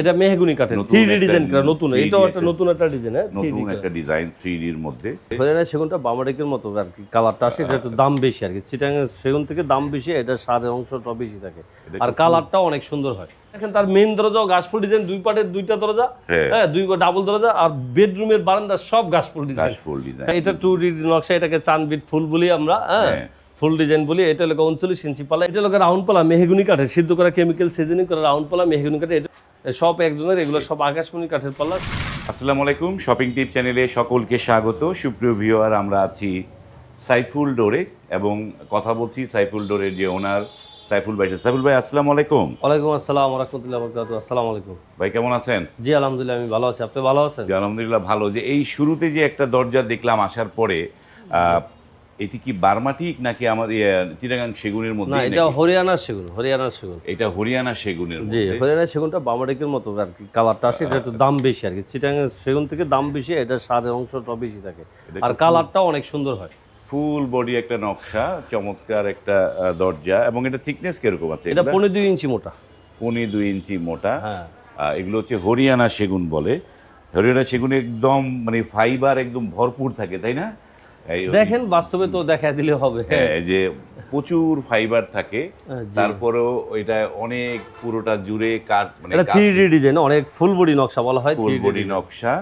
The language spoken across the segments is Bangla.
এটা মেহগুনি কাঠের থ্রি ডিজাইন করা নতুন। এটাও একটা নতুন একটা ডিজাইন হ্যাঁ? নতুন একটা ডিজাইন থ্রি ডির মধ্যে। হরিয়ানা সেগুনটা বামাডিকের মতো আর কি কালারটা আসে এটা একটু দাম বেশি আর কি। চিটাং সেগুন থেকে দাম বেশি এটা সারের অংশটা বেশি থাকে। আর কালারটাও অনেক সুন্দর হয়। দেখেন তার মেইন দরজাও গাছফুল ডিজাইন দুই পাটের দুইটা দরজা হ্যাঁ। হ্যাঁ দুই ডাবল দরজা আর বেডরুমের বারান্দা সব গাছফুল ডিজাইন কাশফুল ডিজাইন এটা টু ডি নকশা এটাকে চানবিট ফুল বলি আমরা হ্যাঁ? হ্যাঁ। ফুল ডিজাইন বলি এটা লোক উনচল্লিশ ইঞ্চি পালা এটা লোক রাউন্ড পালা মেহগুনি কাঠের সিদ্ধ করা কেমিক্যাল সিজনিং করা রাউন্ড পালা মেহগুনি কাঠের এটা সব একজনের এগুলো সব আকাশমণি কাঠের পাল্লা আসসালামু আলাইকুম শপিং টিপ চ্যানেলে সকলকে স্বাগত। সুপ্রিয় ভিউয়ার আমরা আছি সাইফুল ডোরে এবং কথা বলছি সাইফুল ডোরের যে ওনার সাইফুল ভাই। সাইফুল ভাই আসসালামু আলাইকুম। ওয়ালাইকুম আসসালাম রহমতুল্লাহ বরকাত আসসালামু আলাইকুম। ভাই কেমন আছেন? জি আলহামদুলিল্লাহ আমি ভালো আছি। আপনি ভালো আছেন? জি, আলহামদুলিল্লাহ ভালো। যে এই শুরুতে যে একটা দরজা দেখলাম আসার পরে এটি কি বার্মাটিক নাকি আমাদের চিটাগাং সেগুনের মধ্যে? না এটা হরিয়ানা সেগুন হরিয়ানা সেগুন। এটা হরিয়ানা সেগুনের জি মধ্যে। হরিয়ানার সেগুনটা বামাডিকের মতো আর কি কালারটা আসে এটা একটু দাম বেশি আর কি। চিটাং সেগুন থেকে দাম বেশি এটা সারের অংশটা বেশি থাকে। আর কালারটাও অনেক সুন্দর হয়। ফুল বডি একটা নকশা চমৎকার একটা দরজা এবং এটা থিকনেস কীরকম আছে এটা পনেরো দুই ইঞ্চি মোটা। পনি দুই ইঞ্চি মোটা। হ্যাঁ। এগুলো হচ্ছে হরিয়ানা সেগুন বলে। হরিয়ানা সেগুন একদম মানে ফাইবার একদম ভরপুর থাকে তাই না? দেখেন বাস্তবে তো দেখা দিলে হবে। হ্যাঁ, যে প্রচুর ফাইবার থাকে তারপরেও এটা অনেক পুরোটা জুড়ে কাট মানে থ্রি ডিজাইন অনেক ফুল বডি নকশা বলা হয় ফুল বডি নকশা।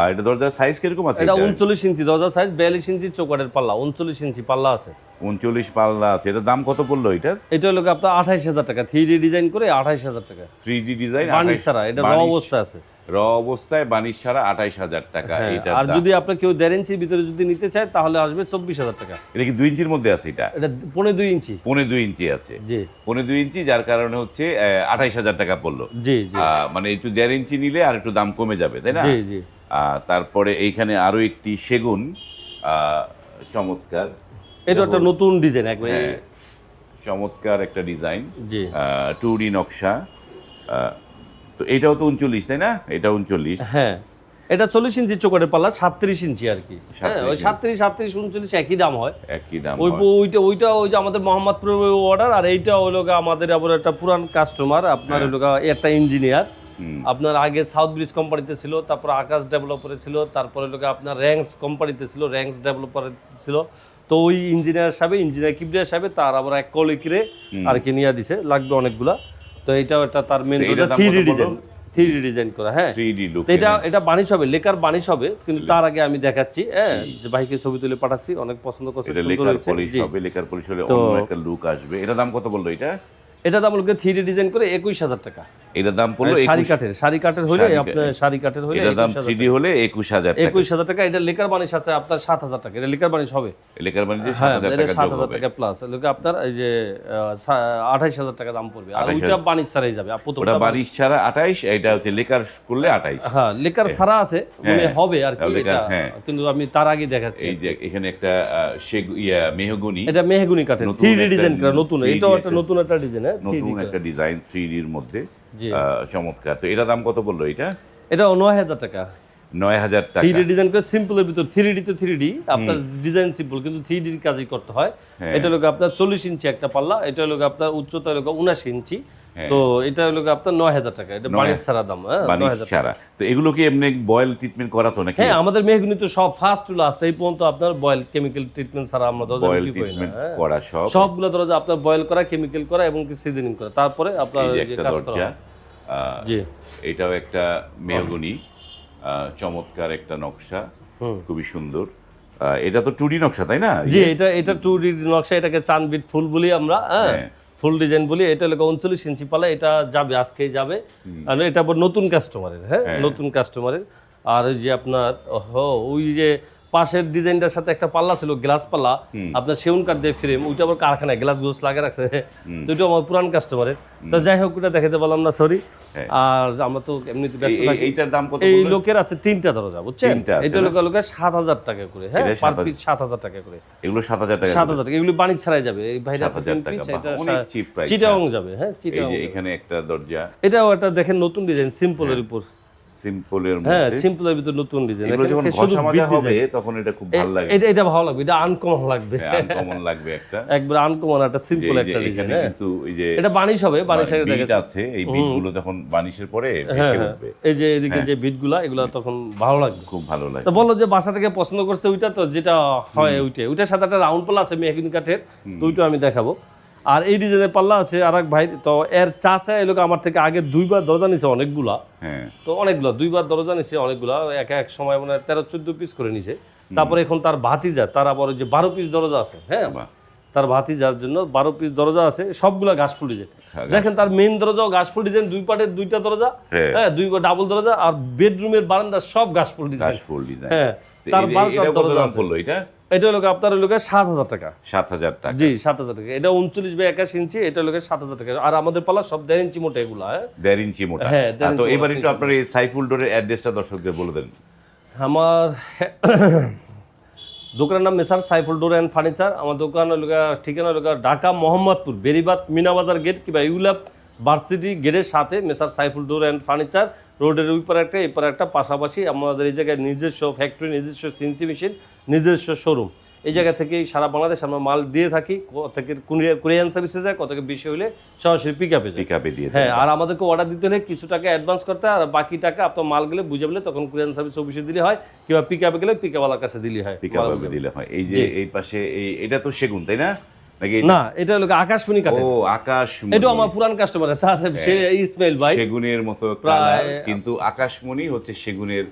আর এটা দরজার সাইজ কীরকম আছে এটা উনচল্লিশ ইঞ্চি দরজার সাইজ বিয়াল্লিশ ইঞ্চি চোকারের পাল্লা উনচল্লিশ ইঞ্চি পাল্লা আছে। উনচল্লিশ পাল্লা আছে। এটার দাম কত পড়ল এটার? এটা হলো আপনার আঠাইশ হাজার টাকা। থ্রি ডি ডিজাইন করে আঠাইশ হাজার টাকা। থ্রি ডি ডিজাইন বার্নিশ ছাড়া এটা র অবস্থা আছে। র অবস্থায় বানিশ ছাড়া আঠাইশ হাজার টাকা হ্যাঁ, এটার আর যদি আপনি কেউ দেড় ইঞ্চির ভিতরে যদি নিতে চায় তাহলে আসবে চব্বিশ হাজার টাকা। এটা কি দুই ইঞ্চির মধ্যে আছে এটা? এটা পনেরো দুই ইঞ্চি। পৌনে দুই ইঞ্চি আছে। জি। পৌনে দুই ইঞ্চি যার কারণে হচ্ছে আঠাইশ হাজার টাকা পড়ল। জি মানে একটু দেড় ইঞ্চি নিলে আর একটু দাম কমে যাবে তাই না? জি জি। তারপরে এইখানে আরও একটি সেগুন আহ, চমৎকার। এটা একটা নতুন ডিজাইন একবারে হ্যাঁ, চমৎকার একটা ডিজাইন জি। টু ডি নকশা তো এটাও তো উনচল্লিশ তাই না? এটা উনচল্লিশ। হ্যাঁ এটা চল্লিশ ইঞ্চি চোকাটের পাল্লা সাতত্রিশ ইঞ্চি আর কি। হ্যাঁ 37 ওই সাতত্রিশ সাতত্রিশ উনচল্লিশ একই দাম হয়। একই দাম ওই ওইটা ওইটা ওই যে আমাদের মোহাম্মদপুরের অর্ডার আর এইটা হলো আমাদের আবার একটা পুরান কাস্টমার আপনার হলো গিয়ে একটা ইঞ্জিনিয়ার। আপনার আগে সাউথ ব্রিজ কোম্পানিতে ছিল তারপর আকাশ ডেভেলপারে ছিল তারপরে হলো গিয়ে আপনার র্যাঙ্কস কোম্পানিতে ছিল র্যাঙ্কস ডেভেলপারে ছিল। তো ওই ইঞ্জিনিয়ার সাহেব ইঞ্জিনিয়ার কিবরিয়া সাহেব তার আবার এক কলিকিরে আর কি নিয়ে দিছে লাগবে অনেকগুলা। তো এটাও একটা তার main three? Design three D design করা হ্যাঁ। 3D look এটা এটা বানিশ হবে লেকার বানিশ হবে কিন্তু তার আগে আমি দেখাচ্ছি হ্যাঁ যে ভাইকে ছবি তুলে পাঠাচ্ছি অনেক পছন্দ করছে লেকার পলিশ হবে লেকার পলিশ হলে অন্য একটা লুক আসবে। এটা দাম কত বলল এটা? এটা দাম হলো থ্রি ডি ডিজাইন করে একুশ হাজার টাকা। এটার দাম পড়ল শাড়ি কাঠের শাড়ি কাঠের হলে আপনার শাড়ি কাঠের হলে এটার দাম 21,000 থ্রি হলে একুশ হাজার একুশ হাজার টাকা এটা লেকার বানিশ আপনার সাত হাজার টাকা এটা লেকার বানিশ হবে। লেকার সাত হ্যাঁ হাজার এটা টাকা সাত হাজার টাকা প্লাস লোকে আপনার এই যে আঠাইশ হাজার টাকা দাম পড়বে। আর ওইটা বানিশ ছাড়াই যাবে। ওটা বারিশ ছাড়া আঠাইশ এটা হচ্ছে লেকার করলে আঠাইশ। হ্যাঁ লেকার ছাড়া আছে মানে হবে আর কি এটা। হ্যাঁ। কিন্তু আমি তার আগে দেখাচ্ছি এই যে এখানে একটা ইয়া মেহগনি। এটা মেহগুনি কাঠের থ্রি ডিজাইন করা নতুন। 3D এটাও একটা নতুন একটা ডিজাইন হ্যাঁ 3D নতুন একটা ডিজাইন থ্রি ডির মধ্যে। চমৎকার। তো এটা দাম কত বলল এটা? এটা নয় হাজার টাকা। নয় হাজার টাকা। থ্রি ডিজাইন করে সিম্পলের ভিতর থ্রি ডি তো থ্রি ডি আপনার ডিজাইন সিম্পল কিন্তু থ্রি ডির কাজই করতে হয়। হ্যাঁ। এটা লোক আপনার চল্লিশ ইঞ্চি একটা পাল্লা এটা হলো আপনার উচ্চতা লোক উনাশি ইঞ্চি। তো এটা হলো আপনার নয় হাজার টাকা। এটা ছাড়া দাম হ্যাঁ হাজার ছাড়া। তো এগুলো কি এমনি বয়েল ট্রিটমেন্ট করাতো নাকি? হ্যাঁ আমাদের মেহগুনি তো সব ফার্স্ট টু লাস্ট এই পর্যন্ত আপনার বয়েল কেমিক্যাল ট্রিটমেন্ট ছাড়া আমরা দরজা বয়েল ট্রিটমেন্ট হ্যাঁ। করা সব। সবগুলো দরজা আপনার বয়েল করা কেমিক্যাল করা এবং কি সিজনিং করা। তারপরে আপনার যে কাজ করা। হয়। জি। এটাও একটা মেহগনি। চমৎকার একটা নকশা। খুবই সুন্দর। এটা তো টুডি নকশা তাই না? জি এটা এটা টু ডি নকশা এটাকে চানবিট ফুল বলি আমরা হ্যাঁ। হ্যাঁ। ফুল ডিজাইন বলি এটা হলো উনচল্লিশ ইঞ্চি পালা এটা যাবে আজকেই যাবে। আর এটা আবার নতুন কাস্টমারের হ্যাঁ? নতুন কাস্টমারের আর ওই যে আপনার ও ওই যে পাশের ডিজাইনটার সাথে একটা পাল্লা ছিল গ্লাস পাল্লা। আপনার সেউন কাঠ দিয়ে ফ্রেম ওইটা আবার কারখানায় গ্লাস গ্লাস লাগে রাখছে। তো ওইটা আমার পুরান কাস্টমারের তো যাই হোক ওটা দেখাতে পারলাম না সরি হ্যাঁ। আর আমরা তো ব্যস্ত থাকি। এইটার দাম কত এই লোকের আছে তিনটা দরজা বুঝছেন? এটা না? লোক লোকে সাত হাজার টাকা করে হ্যাঁ? পার পিস সাত হাজার টাকা করে। এগুলো সাত হাজার টাকা সাত হাজার টাকা। এগুলি বাণিজ্য ছাড়াই যাবে। এই ভাইরাস 7,000 টাকা, অনেক cheap price, চিটাং যাবে হ্যাঁ চিটাং এখানে একটা দরজা। এটাও একটা দেখেন নতুন ডিজাইন সিম্পলের উপর। সিম্পলের হ্যাঁ সিম্পলের ভিতরে নতুন ডিজাইন এগুলো যখন ঘষা মাজা হবে তখন এটা খুব ভালো লাগে। এটা এটা ভালো লাগবে এটা আনকমন লাগবে। আনকমন লাগবে একটা। একবার আনকমন একটা সিম্পল একটা ডিজাইন এখানে কিন্তু এই যে এটা বানিশ হবে বানিশের দেখেছে আছে এই বিটগুলো তখন বানিশের পরে হ্যাঁ ভেসে হ্যাঁ। উঠবে। এই যে এদিকে যে বিটগুলা এগুলা তখন ভালো লাগবে। খুব ভালো লাগে তো বলল যে বাসা থেকে পছন্দ করছে ওইটা তো যেটা হয় ওইটা ওইটার সাথে একটা রাউন্ড পাল্লা আছে মেহগিনি কাঠের তো ওইটা আমি দেখাবো। আর এই ডিজাইনের পাল্লা আছে আর এক ভাই তো এর চাষা এলোকে আমার থেকে আগে দুইবার দরজা নিছে অনেকগুলা। হ্যাঁ। তো অনেকগুলো দুইবার দরজা নিছে অনেকগুলা এক এক সময় মানে তেরো চোদ্দ পিস করে নিছে। তারপরে এখন তার ভাতিজা তার আবার ওই যে বারো পিস দরজা আছে হ্যাঁ? তার ভাতি যার জন্য বারো পিস দরজা আছে সবগুলা গাছ ফুল ডিজাইন দেখেন তার মেন দরজাও গাছ ফুল ডিজাইন দুই পাটের দুইটা দরজা হ্যাঁ। হ্যাঁ দুই ডাবল দরজা আর বেডরুমের বারান্দা সব গাছ ফুল ডিজাইন হ্যাঁ তার বারোটা দরজা এটা? এটা হলো আপনার হলো সাত হাজার টাকা। সাত হাজার টাকা। জি সাত হাজার টাকা। এটা উনচল্লিশ বাই একাশ ইঞ্চি এটা হলো সাত হাজার টাকা। আর আমাদের পালা সব দেড় ইঞ্চি মোটা এগুলো হ্যাঁ? দেড় ইঞ্চি মোটা। হ্যাঁ, তো এবার একটু আপনার এই সাইফুল ডোরের অ্যাড্রেসটা দর্শকদের বলে দেন। আমার দোকানের নাম messrs Saiful door and furniture. আমার দোকান গিয়া- ঠিকানা গিয়া ঢাকা মোহাম্মদপুর বেরিবাদ মিনাবাজার গেট কিংবা ইউল্যাব ভার্সিটি গেটের সাথে messrs Saiful door and furniture. রোডের ওই পারে একটা এই পারে একটা। পাশাপাশি আমাদের এই জায়গায় নিজস্ব ফ্যাক্টরি নিজস্ব সিনসি মেশিন নিজস্ব শোরুম এই জায়গা থেকে সারা বাংলাদেশ আমরা মাল দিয়ে থাকি থেকে কুরিয়ান সার্ভিসে যায় কত বেশি হলে সরাসরি পিক আপে পিক আপে দিয়ে হ্যাঁ আর আমাদেরকে অর্ডার দিতে হলে কিছু টাকা অ্যাডভান্স করতে হয় আর বাকি টাকা আপনার মাল গেলে বুঝে বলে তখন কুরিয়ান সার্ভিস অফিসে দিলে হয় কিংবা পিক আপে গেলে পিক আপওয়ালার কাছে দিলে হয়। পিক আপে দিলে হয়। এই যে এই পাশে এই এটা তো সেগুন তাই না? নাকি না এটা হলো আকাশমণি কাঠের। ও আকাশ এটা আমার পুরান কাস্টমার তার সে ইসমাইল ভাই। সেগুনের মতো কালার কিন্তু আকাশমণি হচ্ছে সেগুনের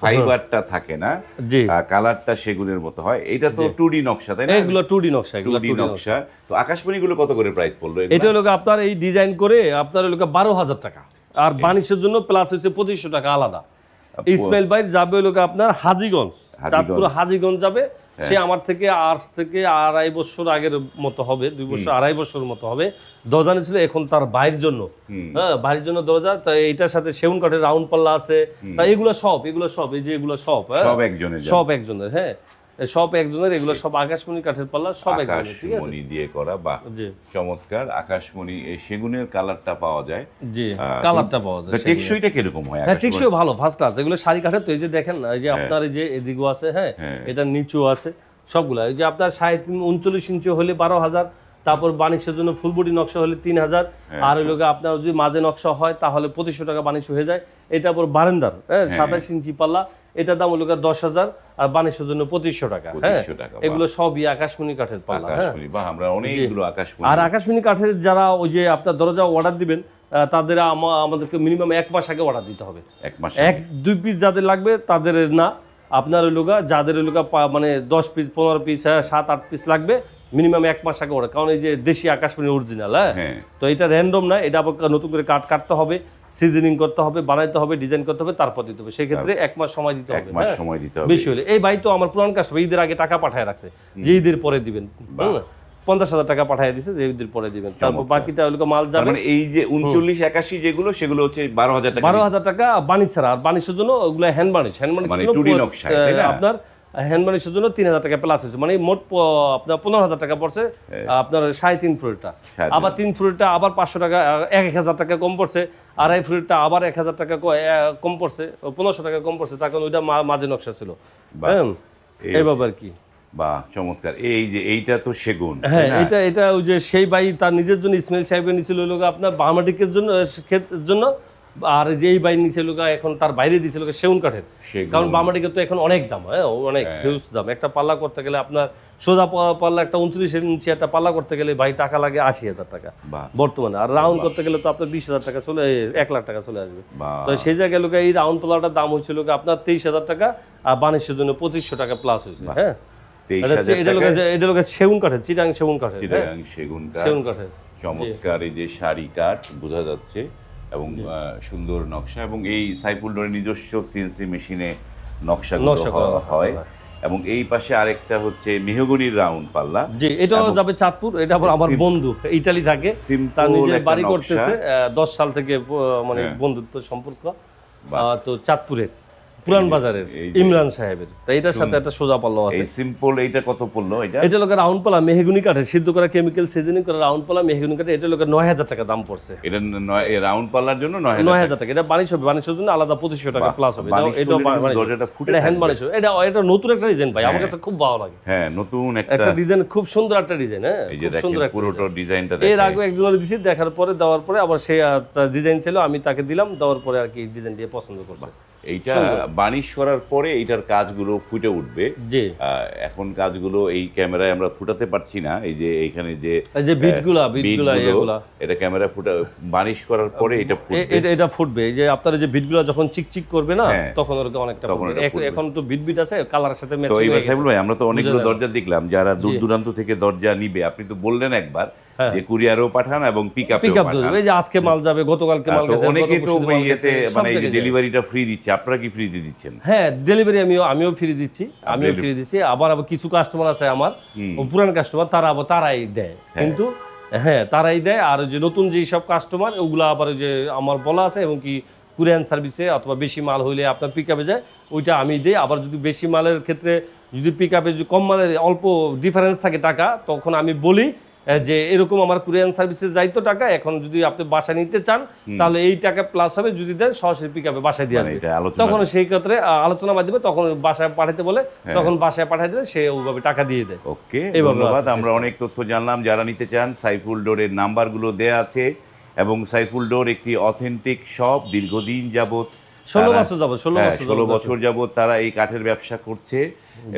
ফাইবারটা থাকে না জি। কালারটা সেগুনের মতো হয়। এটা তো টু ডি নকশা তাই না? এগুলো টু ডি নকশা টু এগুলো ডি নকশা। তো আকাশমণিগুলো কত করে প্রাইস পড়ল এটা হলো আপনার এই ডিজাইন করে আপনার হলো বারো হাজার টাকা। আর বাণিজ্যের জন্য প্লাস হচ্ছে পঁচিশশো টাকা আলাদা। ইসমাইল ভাই যাবে হলো আপনার হাজিগঞ্জ। হাজীগঞ্জ। চাঁদপুর হাজিগঞ্জ যাবে। সে আমার থেকে আজ থেকে আড়াই বছর আগের মতো হবে দুই বছর আড়াই বছর মতো হবে। দরজা ছিল এখন তার বাইরের জন্য। হ্যাঁ বাইরের জন্য দরজা তা এটার সাথে সেগুন কাঠের রাউন্ড পাল্লা আছে তা এগুলো সব এগুলো সব এই যে এগুলো সব হ্যাঁ। সব একজনের সব একজনের হ্যাঁ। সব একজনের এগুলো সব আকাশমণি কাঠের পাল্লা সব আকাশমণি দিয়ে করা বা চমৎকার। আকাশমণি এই সেগুনের কালারটা পাওয়া যায়। জি কালারটা পাওয়া যায়। টেকসইটা কীরকম হয় হ্যাঁ টেকসই ভালো ফার্স্ট ক্লাস এগুলো শাড়ি কাঠের তো এই যে দেখেন না এই যে আপনার এই যে এদিকেও আছে হ্যাঁ হ্যাঁ। এটা নিচু আছে সবগুলা। এই যে আপনার সাড়ে তিন উনচল্লিশ ইঞ্চি হলে বারো হাজার তারপর বাণিজ্যের জন্য ফুল বডি নকশা হলে তিন হাজার। হ্যাঁ। আর ওই লোকে আপনার যদি মাঝে নকশা হয় তাহলে পঁচিশশো টাকা বাণিজ্য হয়ে যায়। এটা পর বারেন্দার হ্যাঁ সাতাশ ইঞ্চি পাল্লা। এটার দাম হলো গিয়ে দশ হাজার আর বাণিজ্যের জন্য পঁচিশশো টাকা হ্যাঁ। 2500 টাকা, বাহ। এগুলো সবই আকাশমণি কাঠের পাল্লা হ্যাঁ। আকাশমণি আমরা অনেকগুলো আকাশমণি। আর আকাশমণি কাঠের যারা ওই যে আপনার দরজা অর্ডার দিবেন তাদের আমাদেরকে মিনিমাম এক মাস আগে অর্ডার দিতে হবে। এক মাস এক দুই পিস যাদের লাগবে তাদের না। আপনার ওই লোকা যাদের লোকা মানে দশ পিস পনেরো পিস সাত আট পিস লাগবে মিনিমাম এক মাস আগে ওরা কারণ এই যে দেশি আকাশমণি অরিজিনাল হ্যাঁ? হ্যাঁ। তো এটা র্যান্ডম না এটা আবার নতুন করে কাট কাটতে হবে সিজনিং করতে হবে বানাইতে হবে ডিজাইন করতে হবে তারপর দিতে হবে। সেক্ষেত্রে এক মাস সময় দিতে হবে হ্যাঁ? সময় দিতে হবে। বেশি হলে। এই ভাই তো আমার পুরান কাস্টমার ঈদের আগে টাকা পাঠায় রাখছে। যে ঈদের পরে দিবেন? পঞ্চাশ হাজার টাকা পাঠিয়ে দিছে যে ঈদের পরে দিবেন। তারপর বাকিটা ওই লোকে মাল যাবে? মানে এই যে উনচল্লিশ একাশি যেগুলো সেগুলো হচ্ছে বারো হাজার টাকা বারো হাজার টাকা বাণিজ্য ছাড়া আর বাণিজ্যের জন্য ওগুলো hand varnish hand varnish 2D নকশায়, তাই না? আপনার হ্যান্ড বানিশের জন্য তিন হাজার টাকা প্লাস হয়েছে। মানে মোট আপনার পনেরো হাজার টাকা পড়ছে আপনার সাড়ে তিন সাড়ে আবার তিন ফ্লোরটা আবার পাঁচশো টাকা এক এক হাজার টাকা কম পড়ছে আড়াই ফ্লোরটা আবার এক হাজার টাকা কম পড়ছে পনেরোশো টাকা কম পড়ছে কারণ ওইটা মাঝে নকশা ছিল। হ্যাঁ? এইভাবে আর কি। বা চমৎকার। এই যে এইটা তো সেগুন হ্যাঁ এটা এটা ওই যে সেই বাই তার নিজের জন্য ইসমাইল সাহেবের নিচে লোক আপনার জন্য ক্ষেত্রের জন্য আর যে এই বাই নিচে লোক এখন তার বাইরে দিয়েছিল সেগুন কাঠের। কারণ বামাটিকের তো এখন অনেক দাম হ্যাঁ অনেক হিউজ দাম। একটা পাল্লা করতে গেলে আপনার সোজা পাল্লা একটা উনত্রিশ ইঞ্চি একটা পাল্লা করতে গেলে ভাই টাকা লাগে আশি হাজার টাকা বর্তমানে। আর রাউন্ড করতে গেলে তো আপনার বিশ হাজার টাকা চলে এক লাখ টাকা চলে আসবে। তো সেই জায়গায় লোক এই রাউন্ড পাল্লাটার দাম হয়েছিল আপনার তেইশ হাজার টাকা আর বাণিজ্যের জন্য পঁচিশশো টাকা প্লাস হয়েছে হ্যাঁ। এটা সেগুন কাঠের চিটাং সেগুন কাঠের হ্যাঁ? সেগুন কাঠ সেগুন কাঠের চমৎকার এই যে শাড়ি কাঠ বোঝা যাচ্ছে এবং সুন্দর নকশা এবং এই সাইফুল ডোরের নিজস্ব সিএনসি মেশিনে নকশা হয় এবং এই পাশে আরেকটা হচ্ছে মেহগনির রাউন্ড পাল্লা। জি এটা যাবে চাঁদপুর এটা আবার আমার বন্ধু ইটালি থাকে তার নিজে বাড়ি। করতেছে দশ সাল থেকে মানে হ্যাঁ। বন্ধুত্ব সম্পর্ক তো চাঁদপুরে পুরান বাজারের ইমরান সাহেবের। তাই এটার সাথে একটা সোজা পাল্লা আছে। এই সিম্পল এইটা কত পড়ল এটা? এটা লোকের রাউন্ড পালা মেহগুনি কাঠের সিদ্ধ করা কেমিক্যাল সিজনিং করা রাউন্ড পালা মেহগুনি কাঠে এটা লোকের নয় হাজার টাকা দাম পড়ছে। এটা রাউন্ড পাল্লার জন্য নয় নয় হাজার টাকা এটা বানিশ হবে বানিশের জন্য আলাদা পঁচিশশো টাকা প্লাস হবে। এটা দরজাটা ফুটে এটা হ্যান্ড। বানিশ এটা এটা নতুন একটা ডিজাইন ভাই আমার কাছে খুব ভালো লাগে। হ্যাঁ নতুন একটা একটা ডিজাইন খুব সুন্দর একটা ডিজাইন হ্যাঁ এই যে সুন্দর দেখেন পুরোটা ডিজাইনটা এর আগে একজনের দিছি দেখার পরে দেওয়ার পরে আবার সে ডিজাইন ছিল আমি তাকে দিলাম দেওয়ার পরে আর কি ডিজাইন দিয়ে পছন্দ করছে। এইটা বানিশ করার পরে এইটার কাজগুলো ফুটে উঠবে। এখন কাজগুলো এই ক্যামেরায় আমরা ফুটাতে পারছি না। এই যে এইখানে যে এই যে বিটগুলা বিটগুলা এগুলা। এটা ক্যামেরা ফুটা বানিশ করার পরে এটা ফুটবে। এটা ফুটবে। এই যে আপনারা যে বিটগুলো যখন চিকচিক করবে না হ্যাঁ। তখন ওরকম অনেকটা। এখন- তো বিট বিট আছে কালারের সাথে তো ম্যাচিং এইবার সাইবুল ভাই আমরা তো অনেকগুলো দরজা দেখলাম যারা দূর দূরান্ত থেকে দরজা নিবে আপনি তো বললেন একবার। যে কুরিয়ারও পাঠান এবং পিক আপেও পাঠান। এই যে আজকে মাল যাবে গতকালকে মাল গেছে অনেকে তো ইয়েতে মানে এই যে ডেলিভারিটা ফ্রি দিচ্ছে। আপনারা কি ফ্রি দিয়ে দিচ্ছেন? হ্যাঁ ডেলিভারি আমিও আমিও ফ্রি দিচ্ছি। আমিও ফ্রি দিচ্ছি। আবার আবার কিছু কাস্টমার আছে আমার পুরান কাস্টমার তারা আবার তারাই দেয়। কিন্তু হ্যাঁ তারাই দেয়। আর যে নতুন যে সব কাস্টমার ওগুলো আবার যে আমার বলা আছে এবং কি কুরিয়ান সার্ভিসে অথবা বেশি মাল হইলে আপনার পিক আপে যায় ওইটা আমি দিই। আবার যদি বেশি মালের ক্ষেত্রে যদি পিক আপে যদি কম মালের অল্প ডিফারেন্স থাকে টাকা তখন আমি বলি যে এরকম আমার কুরিয়ান সার্ভিসে যাইতো টাকা এখন যদি আপনি বাসায় নিতে চান তাহলে এই টাকা প্লাস হবে যদি দেন সরাসরি পিক আপে বাসায় দিয়ে মানে তখন সেই ক্ষেত্রে আলোচনা মাধ্যমে তখন বাসায় পাঠাতে বলে হ্যাঁ। তখন বাসায় পাঠাই দিলে সে ওইভাবে টাকা দিয়ে দেয়। ওকে ধন্যবাদ। আমরা অনেক তথ্য জানলাম। যারা নিতে চান সাইফুল ডোরের নাম্বারগুলো দেয়া আছে এবং সাইফুল ডোর একটি অথেন্টিক শপ দীর্ঘদিন যাবত ষোলো বছর যাব ষোলো হ্যাঁ, বছর যাবত। তারা এই কাঠের ব্যবসা করছে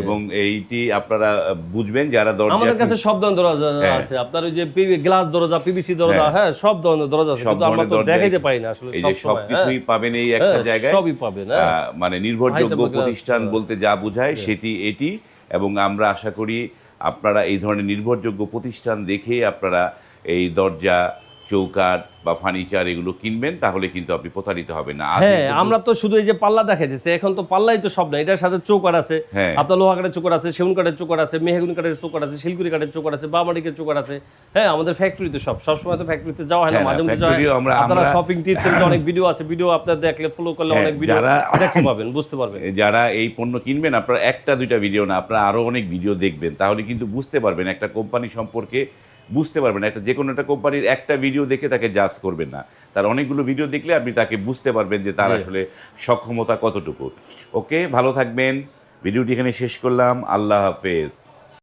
এবং এইটি আপনারা বুঝবেন যারা দরজা আমাদের কাছে সব ধরনের দরজা হ্যাঁ। আছে আপনার ওই যে গ্লাস দরজা পিভিসি দরজা হ্যাঁ সব ধরনের দরজা আছে কিন্তু আমরা তো দেখাইতে। পারি না আসলে এই যে সব কিছুই পাবেন এই একটা হ্যাঁ, জায়গায় সবই পাবেন হ্যাঁ মানে নির্ভরযোগ্য প্রতিষ্ঠান হ্যাঁ। বলতে যা বোঝায় সেটি এটি এবং আমরা আশা করি আপনারা এই ধরনের নির্ভরযোগ্য প্রতিষ্ঠান দেখে আপনারা এই দরজা চৌকাঠ বা ফার্নিচার এগুলো কিনবেন তাহলে কিন্তু আপনি প্রতারিত হবেন না। হ্যাঁ আমরা তো শুধু এই যে পাল্লা দেখাইতেছি এখন তো পাল্লাই তো সব না এটার সাথে চৌকাট আছে। হ্যাঁ। আপনার লোহা কাঠের চৌকাট আছে সেগুন কাঠের চৌকাট আছে মেহগুনি কাঠের চৌকাট আছে শিলগুড়ি কাঠের চৌকাট আছে বামাডিকের চৌকাট আছে। হ্যাঁ আমাদের ফ্যাক্টরিতে সব সব সময় তো ফ্যাক্টরিতে যাওয়া হয় না হ্যাঁ, মাঝে আমরা- আপনারা শপিং টিপস অনেক ভিডিও আছে ভিডিও আপনার দেখলে ফলো করলে হ্যাঁ, অনেক ভিডিও দেখতে পাবেন বুঝতে পারবেন। যারা এই পণ্য কিনবেন আপনারা একটা দুইটা ভিডিও না আপনারা আরও অনেক ভিডিও দেখবেন তাহলে কিন্তু বুঝতে পারবেন একটা কোম্পানি সম্পর্কে বুঝতে পারবেন একটা যে কোনো একটা কোম্পানির একটা ভিডিও দেখে তাকে জাজ করবেন না। তার অনেকগুলো ভিডিও দেখলে আপনি তাকে বুঝতে পারবেন যে তার আসলে সক্ষমতা কতটুকু। ওকে ভালো থাকবেন। ভিডিওটি এখানে শেষ করলাম। আল্লাহ হাফেজ।